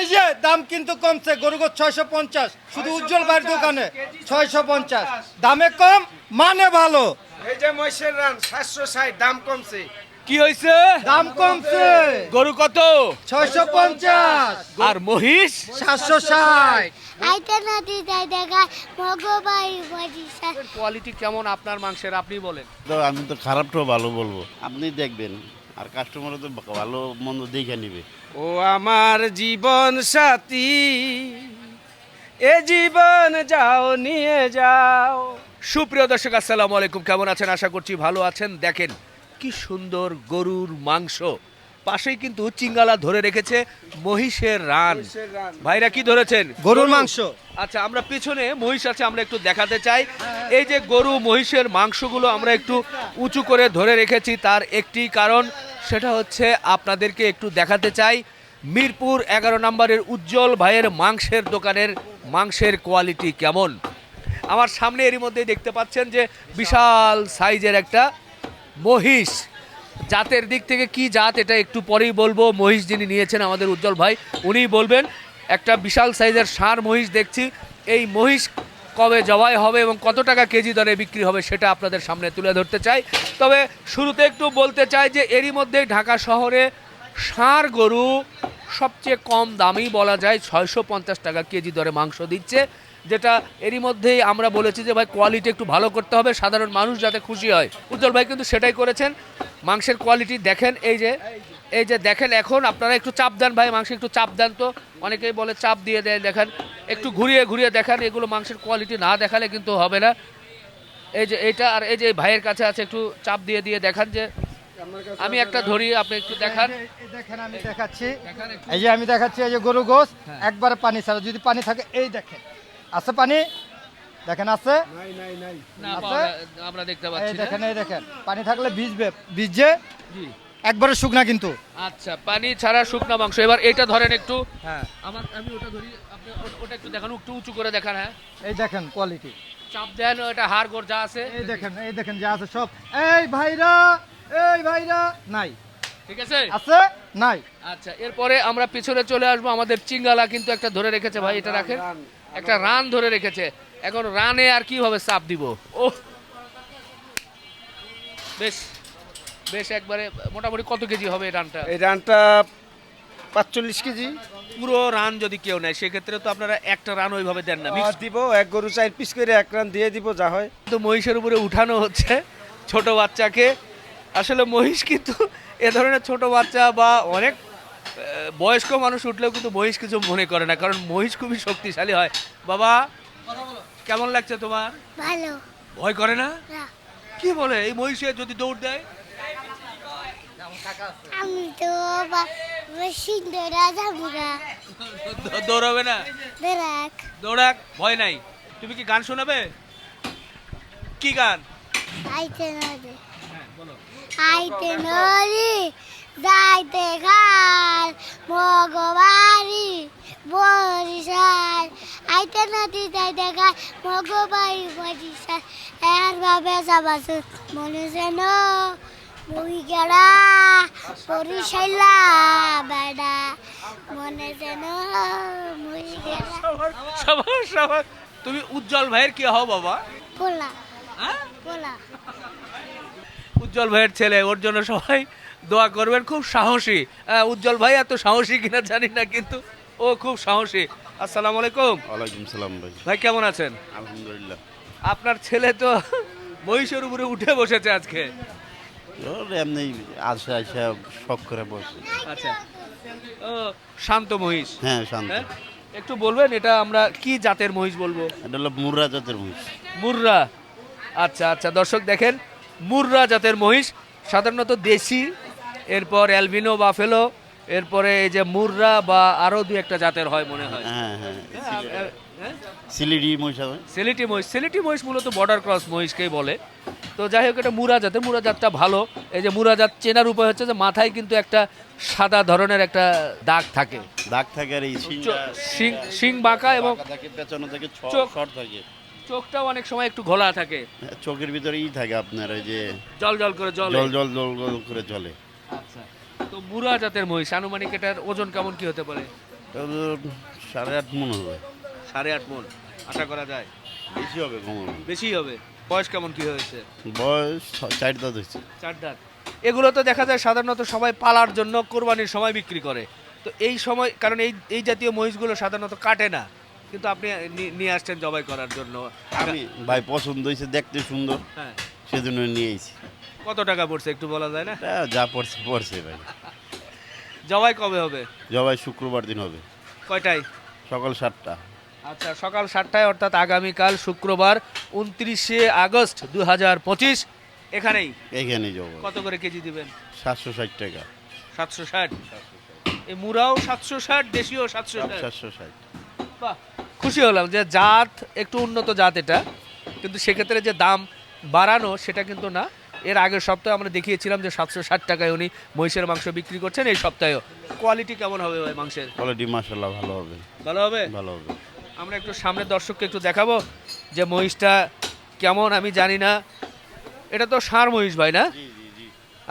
এই যে দাম কিন্তু কমছে গরুগোর ছয়শো পঞ্চাশ শুধু উজ্জ্বল ভাইয়ের দোকানে ছয়শো পঞ্চাশ। দামে কম মানে ভালো। এই যে মহিষের রান সাতশো ষাট দাম কমছে। কি হয়েছে? দাম কমছে। গরু কত? ছয়শো পঞ্চাশ। আর মহিষ? সাতশো ষাট। আইতে নদী যাই দেখা মগবাই কোয়ালিটি কেমন আপনার মাংসের? আপনি বলেন। তো আমি তো খারাপটাও ভালো বলব। আপনি দেখবেন। আর কাস্টমার তো ভালো মন্দ দেখে নিবে। ও আমার জীবন সাথী, এ জীবন যাও, নিয়ে যাও। সুপ্রিয় দর্শক, আসসালামু আলাইকুম। কেমন আছেন? আশা করছি ভালো আছেন। দেখেন, কি সুন্দর গরুর মাংস। পাশেই কিন্তু চিঙ্গালা ধরে রেখেছে মহিষের রান। ভাইরা কি ধরেছেন? গরুর মাংস। আচ্ছা আমরা পিছনে মহিষ আছে আমরা একটু দেখাতে চাই। এই যে গরু মহিষের মাংসগুলো আমরা একটু উঁচু করে ধরে রেখেছি তার একটি কারণ সেটা হচ্ছে আপনাদেরকে একটু দেখাতে চাই। মিরপুর এগারো নম্বরের উজ্জ্বল ভাইয়ের মাংসের দোকানের মাংসের কোয়ালিটি কেমন? আমার সামনে এরই মধ্যে দেখতে পাচ্ছেন যে বিশাল সাইজের একটা মহিষ। জাতের দিক থেকে কি জাত, এটা একটু পরেই বলব। মহিষ যিনি নিয়েছেন আমাদের উজ্জ্বল ভাই, উনিই বলবেন, একটা বিশাল সাইজের ষাঁড় মহিষ দেখছি। এই মহিষ কবে জবাই হবে এবং কত টাকা কেজি দরে বিক্রি হবে সেটা আপনাদের সামনে তুলে ধরতে চাই। তবে শুরুতে একটু বলতে চাই যে এরই মধ্যে ঢাকা শহরে ষাঁড় গরু সবচেয়ে কম দামেই বলা যায়, ছয়শো পঞ্চাশ টাকা কেজি দরে মাংস দিচ্ছে। যেটা এরই মধ্যেই আমরা বলেছি যে ভাই কোয়ালিটি একটু ভালো করতে হবে সাধারণ মানুষ যাতে খুশি হয়। উজ্জ্বল ভাই কিন্তু সেটাই করেছেন। মাংসের কোয়ালিটি দেখেন এই যে এই যে দেখেন এখন আপনারা একটু চাপ দেন ভাই মাংস একটু চাপ দেন তো। অনেকেই বলে চাপ দিয়ে দেয় দেখেন একটু ঘুরিয়ে ঘুরিয়ে দেখান এগুলো মাংসের কোয়ালিটি না দেখালে কিন্তু হবে না। এই যে এইটা আর এই যে ভাইয়ের কাছে আছে একটু চাপ দিয়ে দিয়ে দেখান যে আমি একটা ধরি আপনি একটু দেখান। দেখেন আমি দেখাচ্ছি। এই যে আমি দেখাচ্ছি এই যে গরু গোস একবার পানি ছাড়া যদি পানি থাকে এই দেখেন। আছে পানি? দেখেন আছে? আছে? আমরা দেখতে পাচ্ছি দেখেন এই দেখেন। পানি থাকলে ভিজবে ভিজে জি। একবারে শুকনা কিন্তু। আচ্ছা পানি ছাড়া শুকনা মাংস। এবার এটা ধরেন একটু। হ্যাঁ। আমার আমি ওটা ধরি আপনি ওটা একটু দেখান একটু উঁচু করে দেখান হ্যাঁ। এই দেখেন কোয়ালিটি চাপ দেন এটা হাড় গোড় যা আছে। এই দেখেন এই দেখেন যা আছে সব। এই ভাইরা এই ভাইরা নাই। ঠিক আছে? আছে? নাই। আচ্ছা এরপরে আমরা পিছনে চলে আসব। আমাদের চিঙ্গালা কিন্তু একটা ধরে রেখেছে ভাই এটা রাখেন। একটা রান ধরে রেখেছে। এখন রানে আর কীভাবে চাপ দিব? ও বেশ বেশ একবারে মোটামুটি কত কেজি হবে এই রানটা? এই রানটা পাঁচচল্লিশ কেজি। পুরো রান যদি কেউ নেয় সেক্ষেত্রে তো আপনারা একটা রান ওইভাবে দেন না আর দিব এক গরু চার পিস করে এক রান দিয়ে দিব যা হয়। কিন্তু মহিষের উপরে উঠানো হচ্ছে ছোট বাচ্চাকে। আসলে মহিষ কিন্তু এ ধরনের ছোট বাচ্চা বা অনেক বয়স্ক মানুষ উঠলেও কিন্তু মহিষ কিছু মনে করে না কারণ মহিষ খুবই শক্তিশালী হয়। বাবা কেমন লাগছে তোমার? ভালো। ভয় করে না? কি বলে এই মহিষে যদি দৌড় দেয়? আমি তো দৌড়াবে না? দৌড়াক। ভয় নাই। তুমি কি গান শোনাবে? কি গান? আইতে নদী। হ্যাঁ আইতে নদী যাইতে খাল মগবাড়ি বরিশাল। আইতে নদী যাইতে খাল মগবাড়ি বরিশাল। এর ভাবে যাবাসু মনে যেন মুই গেলা। বরিশাইলা বেড়া মনে যেন সবার সবার তুমি উজ্জ্বল ভাইয়ের কি হও বাবা? পোলা। হ্যাঁ? পোলা। উজ্জ্বল ভাইয়ের ছেলে ওর জন্য সবাই দোয়া করবেন খুব সাহসী। উজ্জ্বল ভাই এত সাহসী কিনা জানি না কিন্তু ও খুব সাহসী। আসসালামু আলাইকুম। ওয়ালাইকুম সালাম ভাই। ভাই কেমন আছেন? আলহামদুলিল্লাহ। আপনার ছেলে তো মহিষের উপরে উঠে বসেছে আজকে। এমনি আসে আসে শখ করে বসে। আচ্ছা। ও শান্ত মহিষ। হ্যাঁ শান্ত। হ্যাঁ? একটু বলবেন এটা আমরা কি জাতের মহিষ বলব? এটা হলো মুর্রা জাতের মহিষ। মুর্রা। আচ্ছা আচ্ছা দর্শক দেখেন মুর্রা জাতের মহিষ সাধারণত দেশি এরপর অ্যালবিনো বাফেলো এরপরে এই যে মুররা বা আরও দু একটা জাতের হয় মনে হয়। হ্যাঁ হ্যাঁ হ্যাঁ? মহিষ হবে। সেলিটি মহিষ সেলিটি মহিষ মূলত বর্ডার ক্রস মহিষকেই বলে। তো যাই হোক এটা মুরা জাতের মুরা জাতটা ভালো। এই যে মুরা জাত চেনার উপায় হচ্ছে যে মাথায় কিন্তু একটা সাদা ধরনের একটা দাগ থাকে। দাগ থাকে আর এই শিং শিং বাঁকা এবং পেছনে থাকে চোখ- শর্ট থাকে। চোখটাও অনেক সময় একটু ঘোলা থাকে। হ্যাঁ, চোখের ভিতরে ই থাকে আপনার ওই যে জল জল করে জল। জল জল জল জল। করে চলে আচ্ছা। তো মুরা জাতের মহিষ আনুমানিক এটার ওজন কেমন কি হতে পারে? সাড়ে আট মন হবে। সাড়ে আট মন আশা করা যায়। বেশি হবে কম হবে বেশি হবে। বয়স কেমন কি হয়েছে? বয়স চার দাঁত হয়েছে। চার দাঁত। এগুলো তো দেখা যায় সাধারণত সবাই পালার জন্য কোরবানির সময় বিক্রি করে। তো এই সময় কারণ এই এই জাতীয় মহিষগুলো সাধারণত কাটে না। কিন্তু আপনি নিয়ে আসছেন জবাই করার জন্য। আমি ভাই পছন্দ হয়েছে দেখতে সুন্দর। হ্যাঁ। সেজন্য নিয়ে এসেছি কত টাকা পড়ছে একটু বলা যায় না? এটা যা পড়ছে পড়ছে ভাই। জবাই কবে হবে? জবাই শুক্রবার দিন হবে। কয়টায়? সকাল সাতটা। আচ্ছা সকাল সাতটায় অর্থাৎ আগামীকাল শুক্রবার উনত্রিশে আগস্ট দু হাজার পঁচিশ। এখানেই? এখানে জবাই। কত করে কেজি দিবেন? সাতশো ষাট টাকা। সাতশো ষাট? এই মুরাও সাতশো ষাট দেশীয় সাতশো সব ষাট। সাতশো ষাট। বাহ খুশি হলাম যে জাত একটু উন্নত জাত এটা। কিন্তু সেক্ষেত্রে যে দাম বাড়ানো সেটা কিন্তু না। এর আগের সপ্তাহে আমরা দেখিয়েছিলাম যে সাতশো ষাট টাকায় উনি মহিষের মাংস বিক্রি করছেন। এই সপ্তাহেও। কোয়ালিটি কেমন হবে ভাই মাংসের? কোয়ালিটি মাসাল্লাহ ভালো হবে। ভালো হবে? ভালো হবে। আমরা একটু সামনে দর্শককে একটু দেখাবো যে মহিষটা কেমন আমি জানি না। এটা তো ষাঁড় মহিষ ভাই না?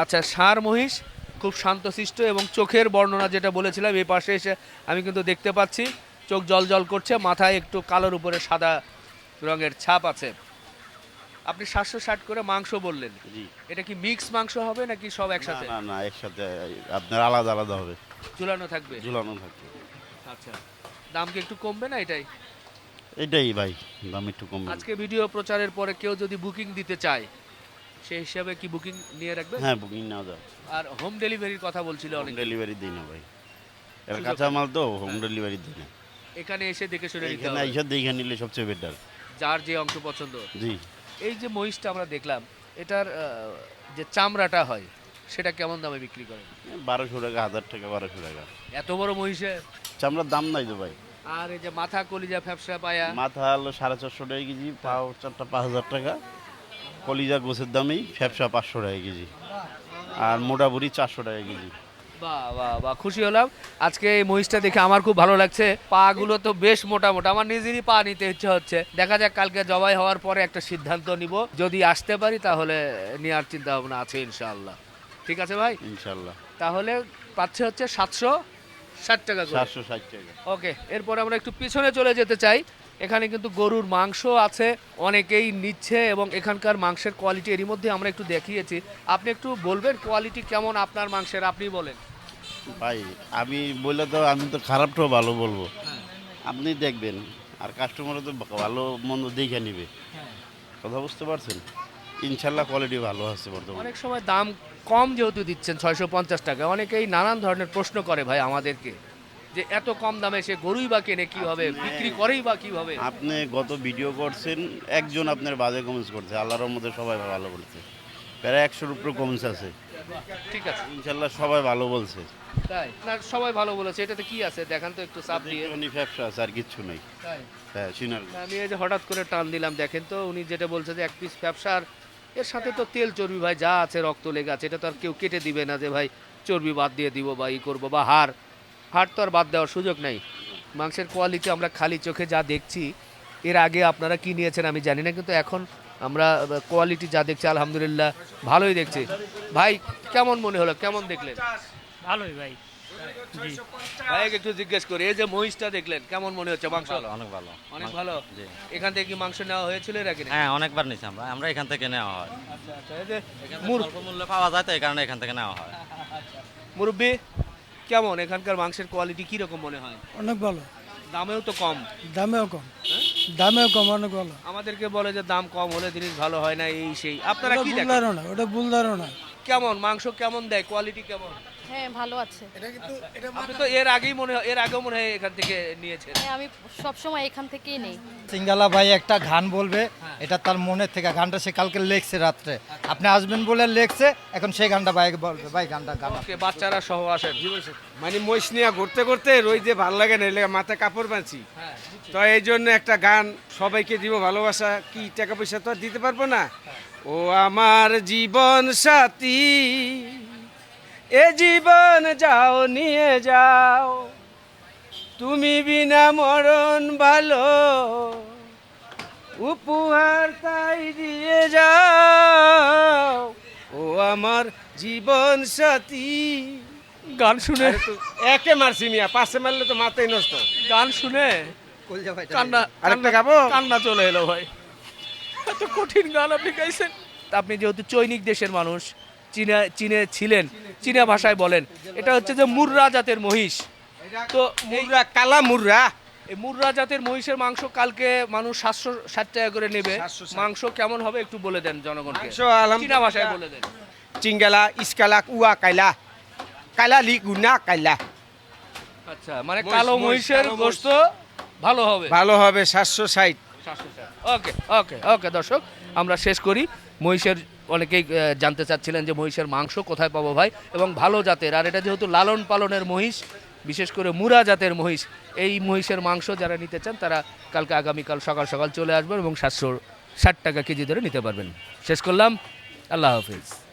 আচ্ছা ষাঁড় মহিষ খুব শান্তশিষ্ট এবং চোখের বর্ণনা যেটা বলেছিলাম এই পাশে এসে আমি কিন্তু দেখতে পাচ্ছি। চোখ জল জল করছে মাথায় একটু কালোর উপরে সাদা রঙের ছাপ আছে। আপনি সাতশো ষাট করে মাংস বললেন। জি। এটা কি মিক্স মাংস হবে নাকি সব একসাথে? না না একসাথে আপনার আলাদা আলাদা হবে। ঝুলানো থাকবে? ঝুলানো থাকবে। আচ্ছা। দাম কি একটু কমবে না এটাই? এটাই ভাই দাম একটু কম আজকে ভিডিও প্রচারের পরে কেউ যদি বুকিং দিতে চায় সেই হিসাবে কি বুকিং নিয়ে রাখবে? হ্যাঁ বুকিং নাও দাও আর হোম ডেলিভারির কথা বলছিল অনেক। ডেলিভারি দিই না ভাই। সুযোগ কাঁচা মাল তো হোম ডেলিভারি দিই না। এখানে এসে দেখে শুনে নিতে হবে। এখানে এইসব দেখে নিলে সবচেয়ে বেটার যার যে অংশ পছন্দ। জি। এই যে মহিষটা আমরা দেখলাম এটার যে চামড়াটা হয় সেটা কেমন দামে বিক্রি করেন? বারোশো টাকা হাজার টাকা বারোশো টাকা। এত বড় মহিষে চামড়ার দাম নাই তো ভাই। আর এই যে মাথা কলিজা ফ্যাপসা পায়া? মাথা হলো সাড়ে চারশো টাকা কেজি পাও চারটা পাঁচ হাজার টাকা। কলিজা গোছের দামেই ফ্যাপসা পাঁচশো টাকা কেজি। আর মোটা বুড়ি চারশো টাকা কেজি। বাহ বাহ বাহ খুশি হলাম। আজকে এই মহিষটা দেখে আমার খুব ভালো লাগছে। পা গুলো তো বেশ মোটা মোটা আমার নিজেরই পা নিতে ইচ্ছে হচ্ছে। দেখা যাক কালকে জবাই হওয়ার পরে একটা সিদ্ধান্ত নিব। যদি আসতে পারি তাহলে নেওয়ার চিন্তা ভাবনা আছে ইনশাআল্লাহ। ঠিক আছে ভাই? ইনশাল্লাহ তাহলে পাচ্ছে হচ্ছে সাতশো। ষাট টাকা চারশো ষাট টাকা। ওকে এরপর আমরা একটু পিছনে চলে যেতে চাই। এখানে কিন্তু গরুর মাংস আছে অনেকেই নিচ্ছে এবং এখানকার মাংসের কোয়ালিটি এরই মধ্যে আমরা একটু দেখিয়েছি। আপনি একটু বলবেন কোয়ালিটি কেমন আপনার মাংসের আপনি বলেন। ভাই আমি বললে তো আমি তো খারাপটাও ভালো বলব। আপনি দেখবেন আর কাস্টমারও তো ভালো মন্দ দেখে নিবে। কথা বুঝতে পারছেন? ইনশাল্লাহ কোয়ালিটি ভালো আছে বর্তমানে। অনেক সময় দাম কম যেহেতু দিচ্ছেন ছয়শো পঞ্চাশ টাকা। অনেকেই নানান ধরনের প্রশ্ন করে ভাই আমাদেরকে যে এত কম দামে সে গরুই বা কেনে কীভাবে বিক্রি করেই বা কীভাবে আপনি গত ভিডিও করছেন একজন আপনার বাজে কমেন্টস করছে। আল্লাহর মধ্যে সবাই ভালো বলছে। প্রায় একশোর উপরে কমেন্টস আছে। ঠিক আছে। ইনশাল্লাহ সবাই ভালো বলছে। তাই? না সবাই ভালো বলেছে। এটাতে কি আছে? দেখান তো একটু চাপ দিয়ে। একটুখানি ব্যবসা আছে আর কিচ্ছু নেই। হ্যাঁ সিনার। আমি এই যে হঠাৎ করে টান দিলাম দেখেন তো উনি যেটা বলছে যে এক পিস ব্যবসার এর সাথে তো তেল চর্বি ভাই, যা আছে রক্ত লেগে আছে, এটা তো আর কেউ কেটে দিবে না যে ভাই চর্বি বাদ দিয়ে দিব বা ই করব বা হাড়। হাড় তো আর বাদ দেওয়ার সুযোগ নেই। মাংসের কোয়ালিটি আমরা খালি চোখে যা দেখছি, এর আগে আপনারা কি নিয়েছেন আমি জানি না, কিন্তু এখন আমরা কোয়ালিটি যা দেখছি, আলহামদুলিল্লাহ ভালোই দেখছি। ভাই, কেমন মনে হলো? কেমন দেখলেন? ভালোই ভাই। ভাই একটু জিজ্ঞেস করি এই যে মহিষটা দেখলেন কেমন মনে হচ্ছে মাংস? ভালো অনেক ভালো। অনেক ভালো? এখান থেকে কি মাংস নেওয়া হয়েছিল এর আগে হ্যাঁ অনেকবার নিছি আমরা। আমরা এখান থেকে নেওয়া হয়। আচ্ছা আচ্ছা এই যে এখান থেকে মুর- অল্প মূল্যে পাওয়া যায় তো এই কারণে এখান থেকে নেওয়া হয়। মুরব্বী কেমন? এখানকার মাংসের কোয়ালিটি কি রকম মনে হয়? অনেক ভালো। দামেও তো কম। দামেও কম। হ্যাঁ? দামেও কম অনেক ভালো। আমাদেরকে বলে যে দাম কম হলে জিনিস ভালো হয় না এই সেই। আপনারা কি দেখেন? ওটা ভুল ধারণা। কেমন? মাংস কেমন দেয়? কোয়ালিটি কেমন? হ্যাঁ ভালো আছে। এটা কিন্তু আপনি তো এর আগেই মনে হয় এর আগেও মনে হয় এখান থেকে নিয়েছেন। হ্যাঁ আমি সব সময় এখান থেকেই নেই। সিঙ্গালা ভাই একটা গান বলবে এটা তার মনের থেকে গানটা সে কালকে লেখছে রাত্রে। আপনি আসবেন বলে লেখছে এখন সেই গানটা ভাই বলবে ভাই গানটা গান। ওকে বাচ্চারা সহ আসেন। মানে মহিষ নিয়ে ঘুরতে ঘুরতে রোদে ভালো লাগে না এলে মাথায় কাপড় বাঁধছি। হ্যাঁ তো এই জন্য একটা গান সবাইকে দিব ভালোবাসা কি টাকা পয়সা তো আর দিতে পারব না? ও আমার জীবন সাথী এ জীবন যাও নিয়ে যাও। তুমি বিনা মরণ ভালো। উপহার তাই দিয়ে যাও। ও আমার জীবন সাথী। গান শুনে। একে মারছি মিয়া পাশে মারলে তো মাথাই নষ্ট। গান শুনে কান্না আরেকটা গাবো? কান্না চলে এলো ভাই। এত কঠিন গান আপনি গাইছেন। আপনি যেহেতু চৈনিক দেশের মানুষ চীনা চীনে ছিলেন চীনা ভাষায় বলেন। এটা হচ্ছে যে মুর্রা জাতের মহিষ। তো মুররা কালা মুররা। এই মুর্রা জাতের মহিষের মাংস কালকে মানুষ সাতশো ষাট টাকা করে নেবে। মাংস কেমন হবে একটু বলে দেন জনগণকে। চীনা ভাষায় বলে দেন। চিঙ্গালা ইস্কালা কুয়া কাইলা। কাইলা লি গুনা কাইলা। আচ্ছা মানে কালো মহিষের। গোস্ত ভালো হবে। ভালো হবে সাতশো ষাট। ওকে ওকে ওকে দর্শক আমরা শেষ করি। মহিষের অনেকেই জানতে চাচ্ছিলেন যে মহিষের মাংস কোথায় পাবো ভাই? এবং ভালো জাতের, আর এটা যেহেতু লালন পালনের মহিষ, বিশেষ করে মুরা জাতের মহিষ, এই মহিষের মাংস যারা নিতে চান, তারা কালকে আগামীকাল সকাল সকাল চলে আসবেন এবং সাতশো ষাট টাকা কেজি ধরে নিতে পারবেন। শেষ করলাম। আল্লাহ হাফিজ।